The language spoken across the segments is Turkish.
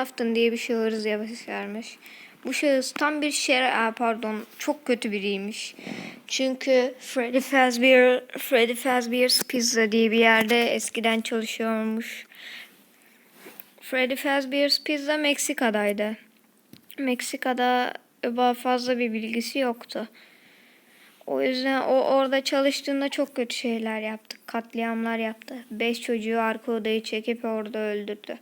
Afton diye bir şahıs yapışlarmış. Bu şahıs tam bir şer... Pardon çok kötü biriymiş. Çünkü Freddy Fazbear, Freddy Fazbear's Pizza diye bir yerde eskiden çalışıyormuş. Freddy Fazbear's Pizza Meksika'daydı. Meksika'da fazla bir bilgisi yoktu. O yüzden o orada çalıştığında çok kötü şeyler yaptı. Katliamlar yaptı. Beş çocuğu arka odayı çekip orada öldürdü.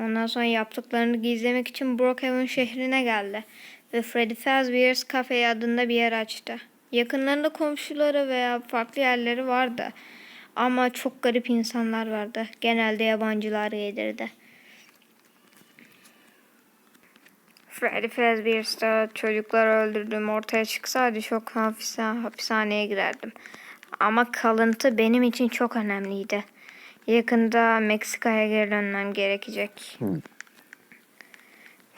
Ondan sonra yaptıklarını gizlemek için Brookhaven şehrine geldi. Ve Freddy Fazbear's Cafe adında bir yer açtı. Yakınlarında komşuları veya farklı yerleri vardı. Ama çok garip insanlar vardı. Genelde yabancılar gelirdi. Freddy Fazbear'da çocukları öldürdüğüm ortaya çıksaydı çok hapise, hapishaneye girerdim. Ama kalıntı benim için çok önemliydi. Yakında Meksika'ya geri dönmem gerekecek.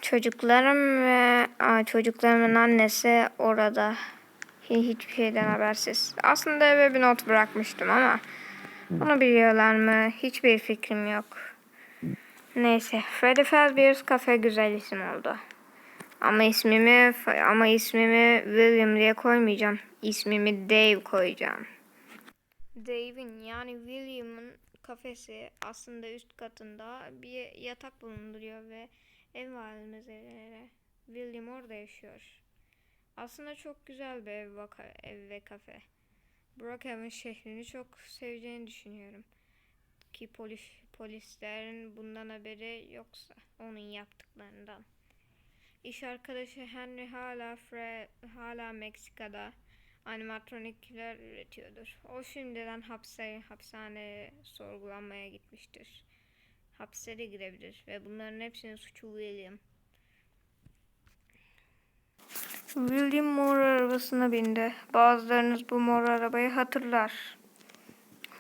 Çocuklarım ve aa, çocuklarımın annesi orada. Hi- Hiçbir şeyden habersiz. Aslında eve bir not bırakmıştım ama bunu biliyorlar mı? Hiçbir fikrim yok. Neyse, Freddy Fazbear's Cafe güzel isim oldu. Ama ismimi ama ismimi William diye koymayacağım. İsmimi Dave koyacağım. Dave'in yani William'ın kafesi aslında üst katında bir yatak bulunduruyor ve ev malzemeleri. William orada yaşıyor. Aslında çok güzel bir ev, vaka- ev ve kafe. Brookhaven şehrini çok seveceğini düşünüyorum. Ki polis, polislerin bundan haberi yoksa onun yaptıklarından. İş arkadaşı Henry hala Fre hala Meksika'da animatronikler üretiyordur. O şimdiden hapse hapishaneye sorgulanmaya gitmiştir. Hapse de girebilir ve bunların hepsinin suçu William. William mor arabasına bindi. Bazılarınız bu mor arabayı hatırlar.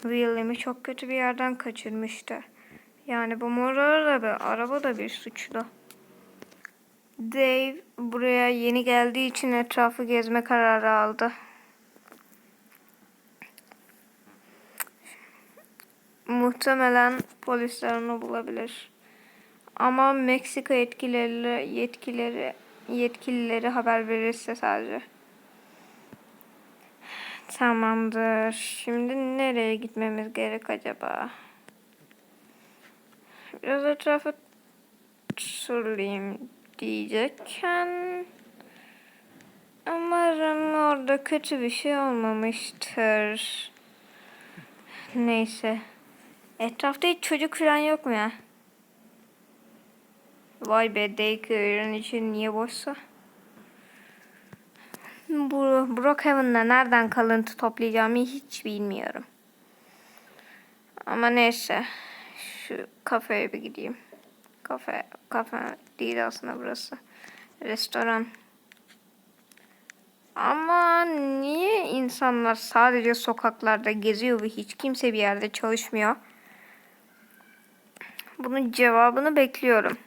William'i çok kötü bir yerden kaçırmıştı. Yani bu mor araba, araba da bir suçlu. Dave buraya yeni geldiği için etrafı gezme kararı aldı. Muhtemelen polisler onu bulabilir. Ama Meksika yetkilileri, yetkileri, yetkilileri haber verirse sadece. Tamamdır. Şimdi nereye gitmemiz gerek acaba? Biraz etrafı turlayayım diyecekken umarım orada kötü bir şey olmamıştır. Neyse. Etrafta hiç çocuk falan yok mu ya? Vay be daycare'ın için niye boşsa? Bu Brookhaven'da nereden kalıntı toplayacağımı hiç bilmiyorum. Ama neyse. Şu kafeye bir gideyim. Kafe, kafe değil aslında burası. Restoran. Ama niye insanlar sadece sokaklarda geziyor ve hiç kimse bir yerde çalışmıyor? Bunun cevabını bekliyorum.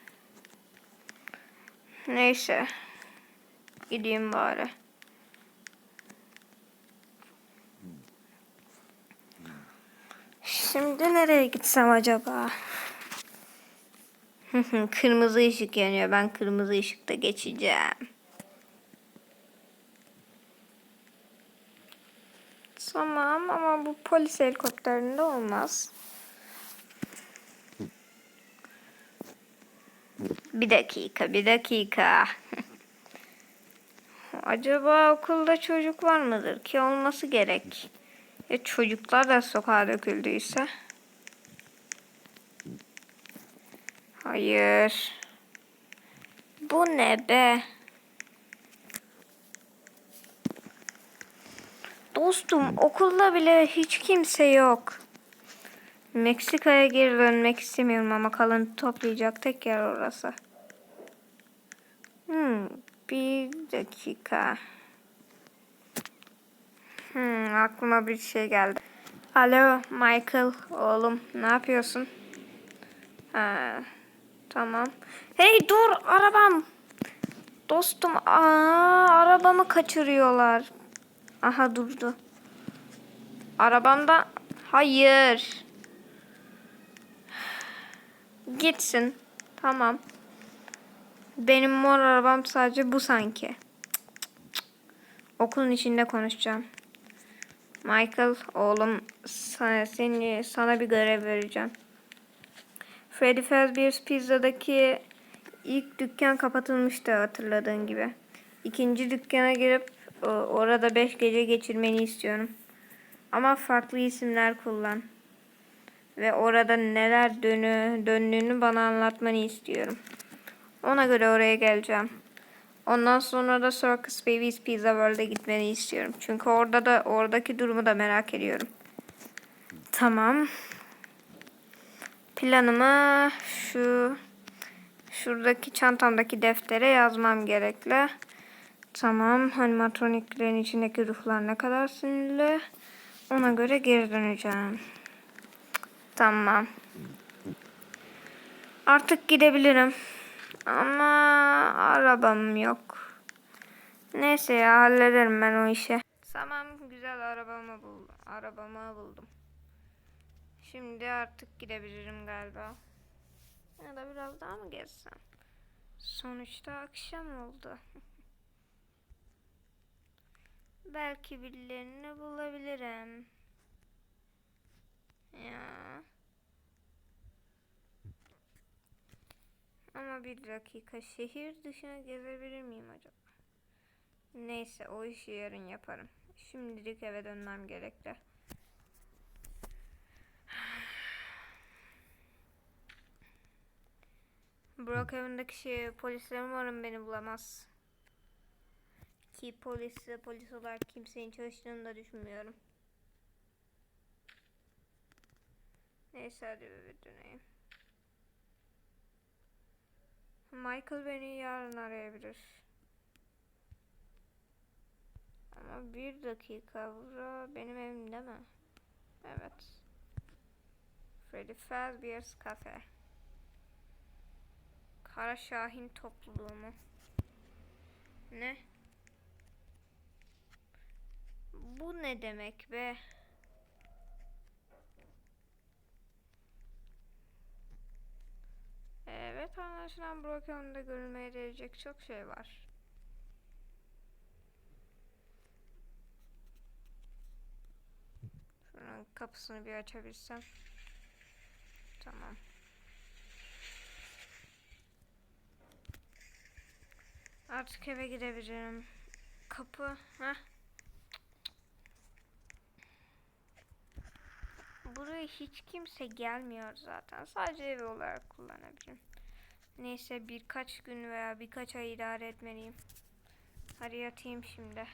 Neyse. Gideyim bari. Şimdi nereye gitsem acaba? kırmızı ışık yanıyor. Ben kırmızı ışıkta geçeceğim. Tamam ama bu polis helikopterinde olmaz. Bir dakika, bir dakika. Acaba okulda çocuk var mıdır ki olması gerek? Ya çocuklar da sokağa döküldüyse? Hayır. Bu ne be? Dostum okulda bile hiç kimse yok. Meksika'ya geri dönmek istemiyorum ama kalıntı toplayacak tek yer orası. Hmm, bir dakika. Hmm, aklıma bir şey geldi. Alo Michael oğlum ne yapıyorsun? Ha, tamam. Hey dur arabam. Dostum aa, arabamı kaçırıyorlar. Aha durdu. Arabamda hayır. Gitsin. Tamam. Benim mor arabam sadece bu sanki. Okulun içinde konuşacağım. Michael oğlum sana, seni, sana bir görev vereceğim. Freddy Fazbear's Pizza'daki ilk dükkan kapatılmıştı hatırladığın gibi. İkinci dükkana girip orada 5 gece geçirmeni istiyorum. Ama farklı isimler kullan. Ve orada neler dönü, döndüğünü bana anlatmanı istiyorum. Ona göre oraya geleceğim. Ondan sonra da Circus Babies Pizza World'e gitmeni istiyorum. Çünkü orada da oradaki durumu da merak ediyorum. Tamam. Planımı şu şuradaki çantamdaki deftere yazmam gerekli. Tamam. Animatroniklerin içindeki ruhlar ne kadar sinirli. Ona göre geri döneceğim. Tamam. Artık gidebilirim. Ama arabam yok. Neyse ya hallederim ben o işi. Tamam güzel arabamı buldum. Arabamı buldum. Şimdi artık gidebilirim galiba. Ya da biraz daha mı gezsem? Sonuçta akşam oldu. Belki birilerini bulabilirim. Ya. Ama bir dakika şehir dışına gezebilir miyim acaba? Neyse o işi yarın yaparım. Şimdilik eve dönmem gerekli. Brookhaven'daki şey, polisler umarım beni bulamaz. Ki polis, polis olarak kimsenin çalıştığını da düşünmüyorum. Neyse hadi eve döneyim. Michael beni yarın arayabilir. Ama bir dakika bura benim evim değil mi? Evet. Freddy Fazbear's Cafe. Kara Şahin topluluğu mu? Ne? Bu ne demek be? Evet anlaşılan Brookhaven'da görülmeye değecek çok şey var. Şunun kapısını bir açabilsem. Tamam. Artık eve gidebilirim. Kapı. Heh. Buraya hiç kimse gelmiyor zaten. Sadece ev olarak kullanabilirim. Neyse birkaç gün veya birkaç ay idare etmeliyim. Hadi yatayım şimdi.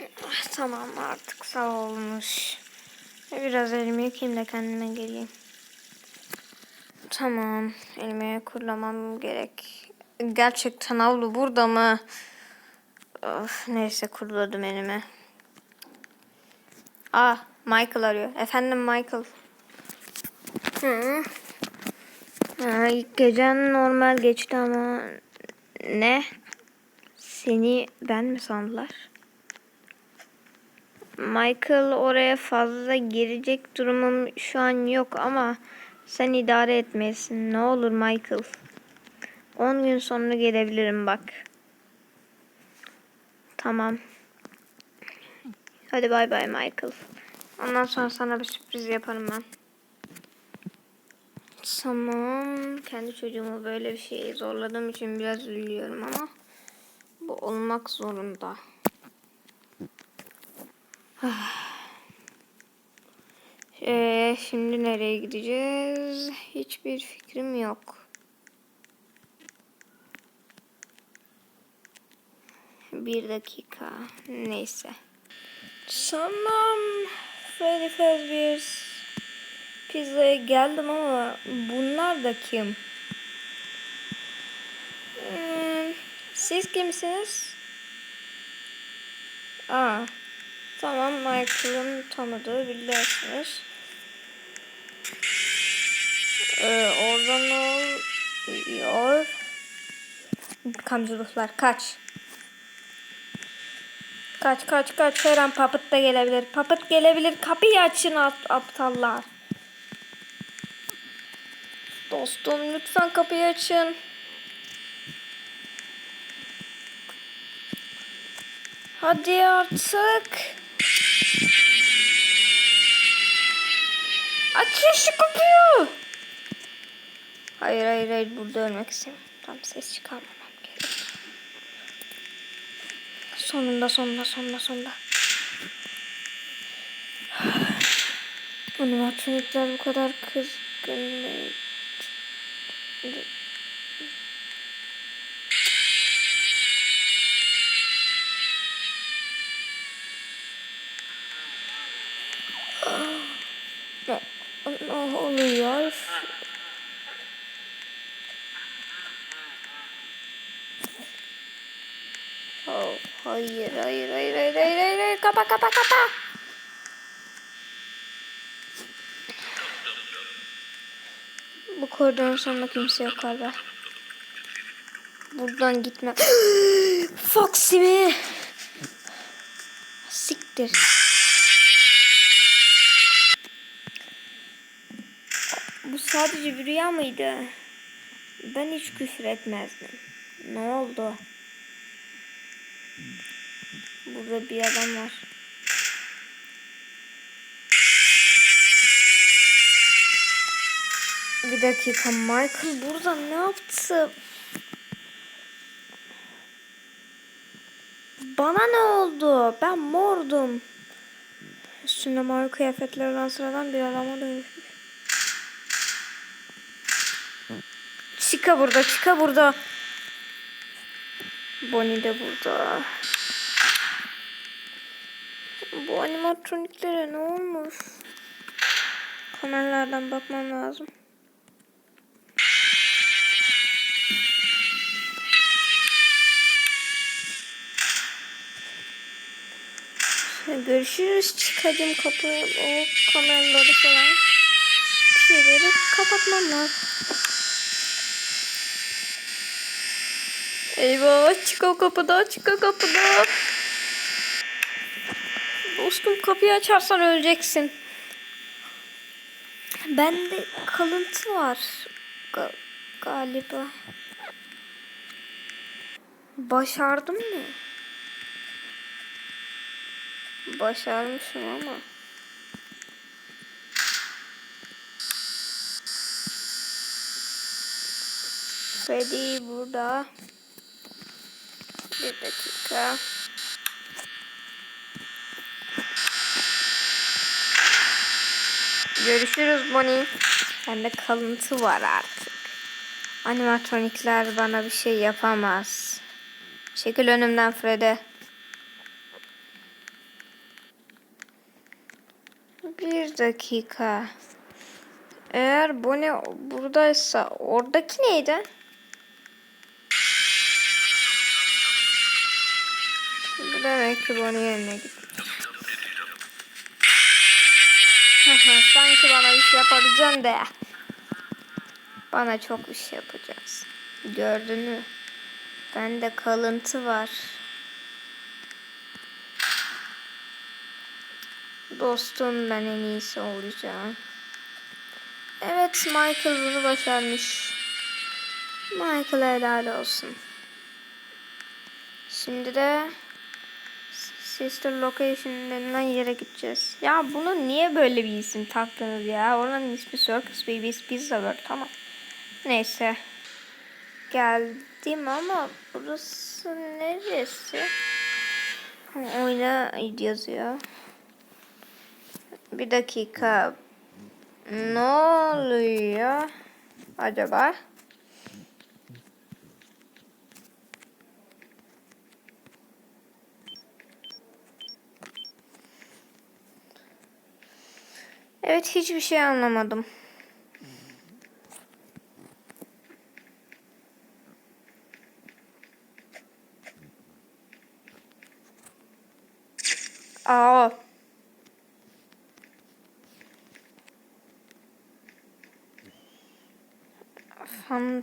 Tamam artık sağ olmuş. Biraz elimi yıkayayım da kendime geleyim. Tamam elimi kurulamam gerek. Gerçekten havlu burada mı? Of, neyse kuruladım elimi. Ah Michael arıyor. Efendim Michael. Hı. Ha, ilk gecen normal geçti ama ne? Seni ben mi sandılar? Michael oraya fazla girecek durumum şu an yok ama sen idare etmesin. Ne olur Michael. 10 gün sonra gelebilirim bak. Tamam. Hadi bay bay Michael. Ondan sonra sana bir sürpriz yaparım ben. Tamam. Kendi çocuğumu böyle bir şeye zorladığım için biraz üzülüyorum ama bu olmak zorunda. Ee, şimdi nereye gideceğiz? Hiçbir fikrim yok. Bir dakika. Neyse. Tamam. Freddy Fazbear's Pizza'ya geldim ama bunlar da kim? Hmm, siz kimsiniz? Aa, tamam Michael'ın tanıdığı bilirsiniz. Ee, orada ne oluyor? Kamcılıklar kaç. Kaç kaç kaç her an papıt da gelebilir. Papıt gelebilir. Kapıyı açın at aptallar. Dostum lütfen kapıyı açın. Hadi artık. Açın şu kapıyı. Hayır hayır hayır burada ölmek istemiyorum. Tam ses çıkarmam. Sonunda sonunda sonunda sonunda. Animatronikler bu kadar kızgın mı? Ne, ne oluyor? Oh, hayır, hayır, hayır, hayır, hayır, hayır, hayır, kapa, kapa. Bu koridorun sonunda kimse yok galiba. Buradan gitme. Foxy mi? Siktir. Bu sadece bir rüya mıydı? Ben hiç küfür etmezdim. Ne oldu? Burada bir adam var. Bir dakika Michael burada ne yaptı? Bana ne oldu? Ben mordum. Üstünde mavi kıyafetler olan sıradan bir adama dönüşmüş. Chica burada, Chica burada. Bonnie de burada. Bu animatroniklere ne olmuş? Kameralardan bakmam lazım. Görüşürüz. Çıkacağım kapı, o kameraları falan. Şeyleri kapatmam lazım. Eyvah çık o kapıda çık o kapıda. Dostum kapıyı açarsan öleceksin. Bende kalıntı var. Ga- galiba. Başardım mı? Başarmışım ama. Freddy burada. Bir dakika. Görüşürüz Bonnie. Bende kalıntı var artık. Animatronikler bana bir şey yapamaz. Çekil önümden Fred'e. Dakika. Eğer Bonnie buradaysa oradaki neydi? Bu demek ki Bonnie yerine. Haha, Sanki bana bir şey yapabileceksin de. Bana çok bir şey yapacağız. Gördün mü? Bende kalıntı var. Dostum ben en iyisi olacağım. Evet Michael bunu başarmış. Michael helal olsun. Şimdi de Sister Location denilen yere gideceğiz. Ya bunu niye böyle bir isim taktınız ya? Oranın ismi Circus Babies Pizza World tamam. Neyse. Geldim ama burası neresi? Ha, Oyna yazıyor. Bir dakika. Ne oluyor acaba? Evet hiçbir şey anlamadım.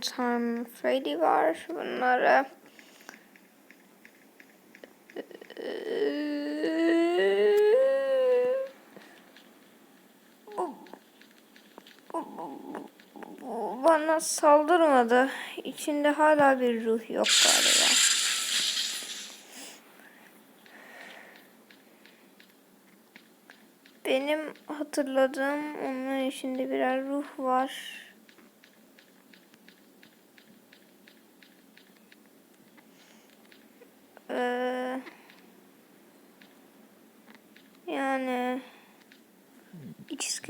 Time Freddy var. Bunları bana saldırmadı. İçinde hala bir ruh yok galiba. Benim hatırladığım onun içinde birer ruh var.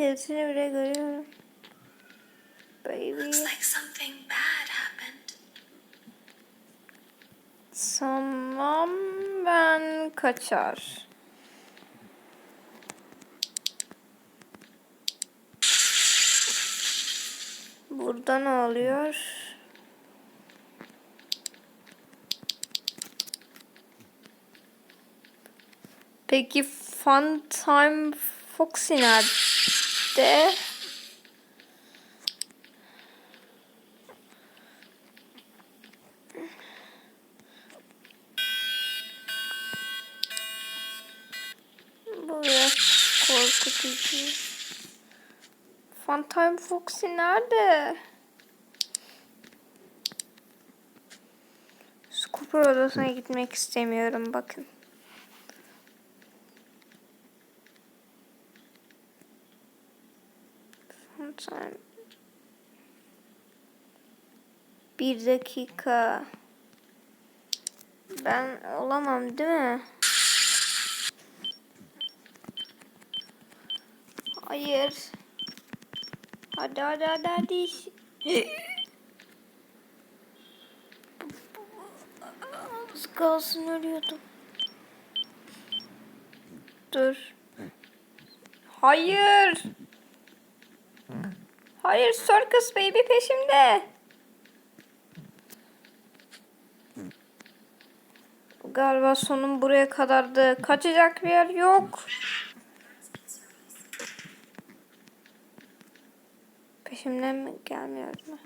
İskeletini bile görüyorum. Baby. Looks like something bad happened. Tamam ben kaçar. Burada ne oluyor? Peki Funtime Foxy nerede? Bu biraz korkutucu. Funtime Foxy nerede? Scooper odasına gitmek istemiyorum bakın. Funtime. Bir dakika. Ben olamam değil mi? Hayır. Hadi hadi hadi hadi. Az kalsın ölüyordum. Dur. Hayır. Hayır Circus Baby peşimde. Galiba sonum buraya kadardı. Kaçacak bir yer yok. Peşimden mi gelmiyor mu?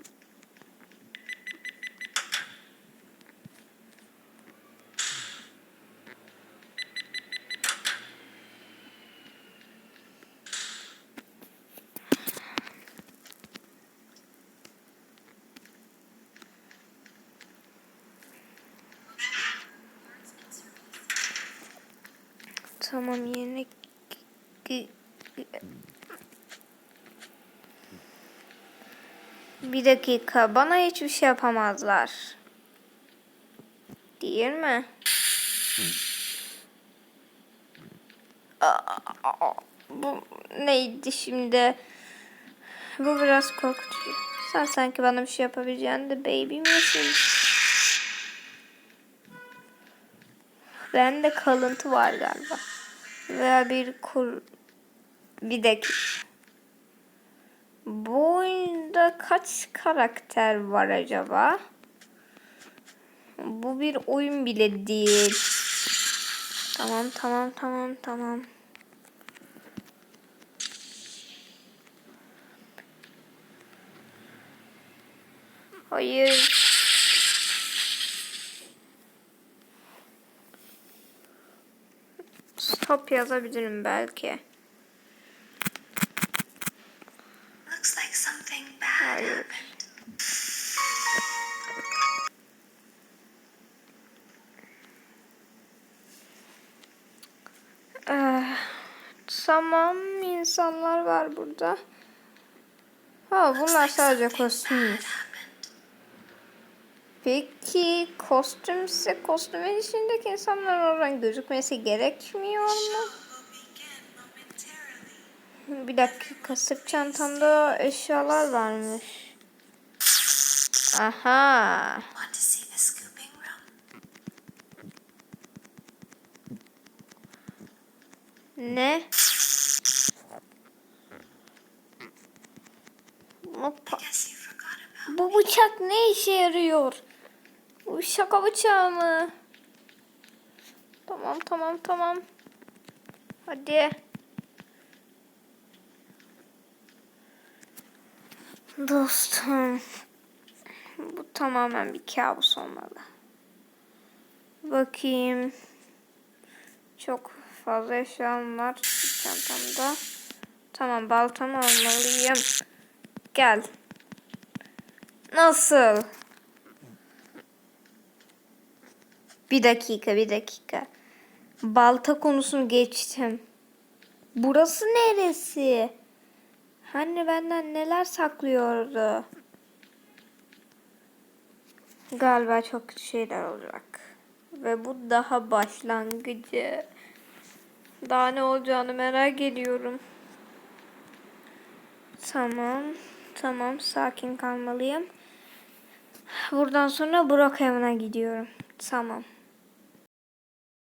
Tamam yeni Bir dakika bana hiçbir şey yapamazlar. Değil mi? Aa, Bu neydi şimdi? Bu biraz korkutucu. Sen sanki bana bir şey yapabileceğin de baby misin? Bende kalıntı var galiba. Veya bir kur... Bir dakika. Bu oyunda kaç karakter var acaba? Bu bir oyun bile değil. Tamam tamam tamam tamam. Hayır. Stop yazabilirim belki. Looks like something bad Hayır. Eh, tamam insanlar var burada. Ha bunlar sadece kostüm. Peki kostümse kostümün içindeki insanlar oradan gözükmesi gerekmiyor mu? Bir dakika sırt çantamda eşyalar varmış. Aha. Ne? Bu, bu bıçak ne işe yarıyor? Şaka bıçağı mı? Tamam tamam tamam. Hadi. Dostum. Bu tamamen bir kabus olmalı. Bakayım. Çok fazla eşyam var çantamda. Tamam baltamı almalıyım. Gel. Nasıl? Bir dakika, bir dakika. Balta konusunu geçtim. Burası neresi? Hani benden neler saklıyordu? Galiba çok kötü şeyler olacak. Ve bu daha başlangıcı. Daha ne olacağını merak ediyorum. Tamam. Tamam. Sakin kalmalıyım. Buradan sonra Brookhaven'a gidiyorum. Tamam.